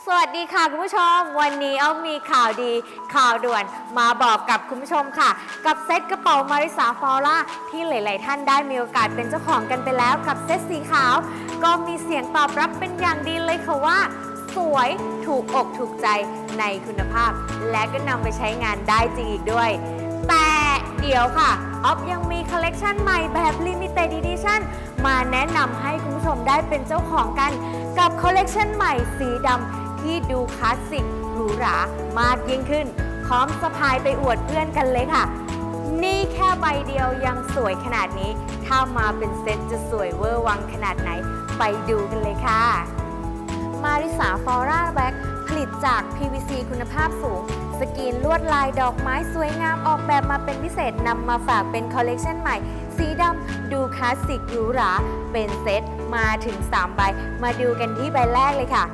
สวัสดีค่ะคุณผู้ชม วันนี้อ้อมมีข่าวดี ข่าวด่วนมาบอกกับคุณผู้ชมค่ะ กับเซ็ตกระเป๋ามาริสาฟอล่าที่หลาย ๆ ท่านได้มีโอกาสเป็นเจ้าของกันไปแล้วกับเซ็ตสีขาว ก็มีเสียงตอบรับเป็นอย่างดีเลยค่ะว่า สวยถูกอกถูกใจในคุณภาพ และก็นำไปใช้งานได้จริงอีกด้วย แต่เดี๋ยวค่ะออฟยังมีคอลเลกชันใหม่แบบ Limited Edition มาแนะนำให้คุณผู้ชมได้เป็นเจ้าของกัน กับคอลเลกชันใหม่สีดำที่ดูคลาสสิกหรูหรามากยิ่งขึ้น พร้อมสะพายไปอวดเพื่อนกันเลยค่ะ นี่แค่ใบเดียวยังสวยขนาดนี้ ถ้ามาเป็นเซ็ตจะสวยเวอร์วังขนาดไหน ไปดูกันเลยค่ะมาริสาฟอร่าแบ็กผลิตจาก PVC คุณภาพสูง สกรีนลวดลายดอกไม้สวยงามออกแบบมาเป็นพิเศษนำมาฝากเป็นคอลเลกชันใหม่ สีดำดูคลาสสิกหรูหราเป็นเซตมาถึง 3 ใบ มาดูกันที่ใบแรกเลยค่ะ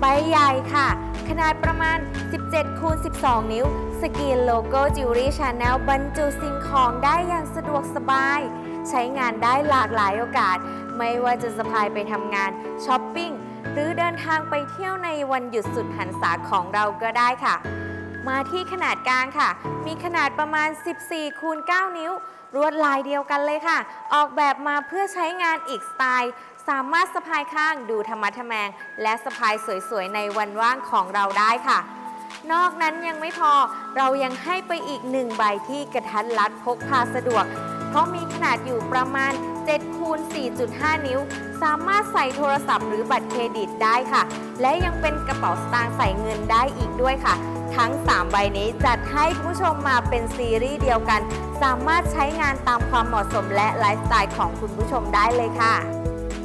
ใบใหญ่ค่ะ ขนาดประมาณ 17คูณ12 นิ้ว สกรีนโลโก้จิวเวลรี่ชาแนลบรรจุสิ่งของได้อย่างสะดวกสบาย ใช้งานได้หลากหลายโอกาส ไม่ว่าจะสะพายไปทำงานช้อปปิ้งหรือเดินทางไปเที่ยวในวันหยุดสุดหันษาของเราก็ได้ค่ะ มาที่ขนาดกลางค่ะ มีขนาดประมาณ 14 คูณ 9 นิ้ว รวดลายเดียวกันเลยค่ะ ออกแบบมาเพื่อใช้งานอีกสไตล์ สามารถสะพายข้างดูธรรมะทแมง และสะพายสวยๆ ในวันว่างของเราได้ค่ะ นอกนั้นยังไม่พอเรายังให้ไปอีกหนึ่งใบที่กระทัดรัดพกพาสะดวก เพราะมีขนาดอยู่ประมาณ 7 คูณ 4.5 นิ้ว สามารถใส่โทรศัพท์หรือบัตรเครดิตได้ค่ะ และยังเป็นกระเป๋าสตางค์ใส่เงินได้อีกด้วยค่ะ ทั้ง 3 ใบนี้จัดให้คุณผู้ชมมาเป็นซีรีส์เดียวกัน สามารถใช้งานตามความเหมาะสมและไลฟ์สไตล์ของคุณผู้ชมได้เลยค่ะ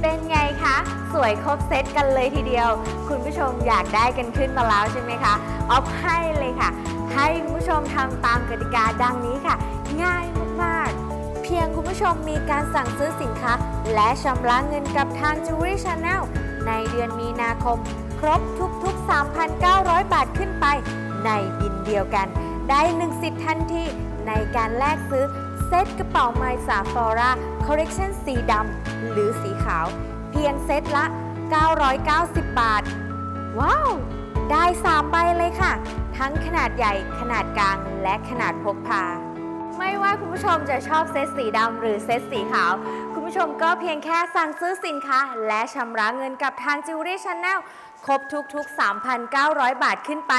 เป็นไงคะ สวยครบเซตกันเลยทีเดียว คุณผู้ชมอยากได้กันขึ้นมาแล้วใช่ไหมคะออฟให้เลยค่ะ ให้คุณผู้ชมทำตามกติกาดังนี้ค่ะ ง่ายมากๆ เพียงคุณผู้ชมมีการสั่งซื้อสินค้า และชำระเงินกับทาง Jewelry Channel ในเดือนมีนาคม ครบทุกๆ 3,900 บาทขึ้นไป ในบินเดียวกัน ได้หนึ่งสิทธิ์ทันทีในการแลกซื้อเซตกระเป๋าไมซาฟอร่าคอลเลกชันสีดำหรือสีขาว เพียงเซตละ 990 บาท ว้าว ได้ 3 ใบเลยค่ะ ทั้งขนาดใหญ่ขนาดกลางและขนาดพกพา ไม่ว่าคุณผู้ชมจะชอบเซตสีดำหรือเซตสีขาว คุณผู้ชมก็เพียงแค่สั่งซื้อสินค้า และชำระเงินกับทาง Jewelry Channel ครบทุกๆ 3,900 บาทขึ้นไป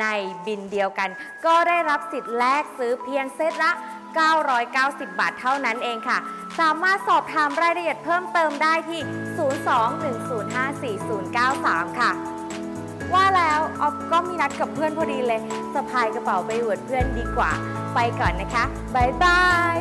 ในบินเดียวกัน ก็ได้รับสิทธิ์แลกซื้อเพียงเซตละ 990 บาทเท่านั้นเองค่ะ สามารถสอบถามรายละเอียดเพิ่มเติมได้ที่ 02-105-4093 ค่ะ ว่าแล้วออฟก็มีนัดกับเพื่อนพอดีเลยสะพายกระเป๋าไปอวดเพื่อนดีกว่า ไปก่อนนะคะ บ๊ายบาย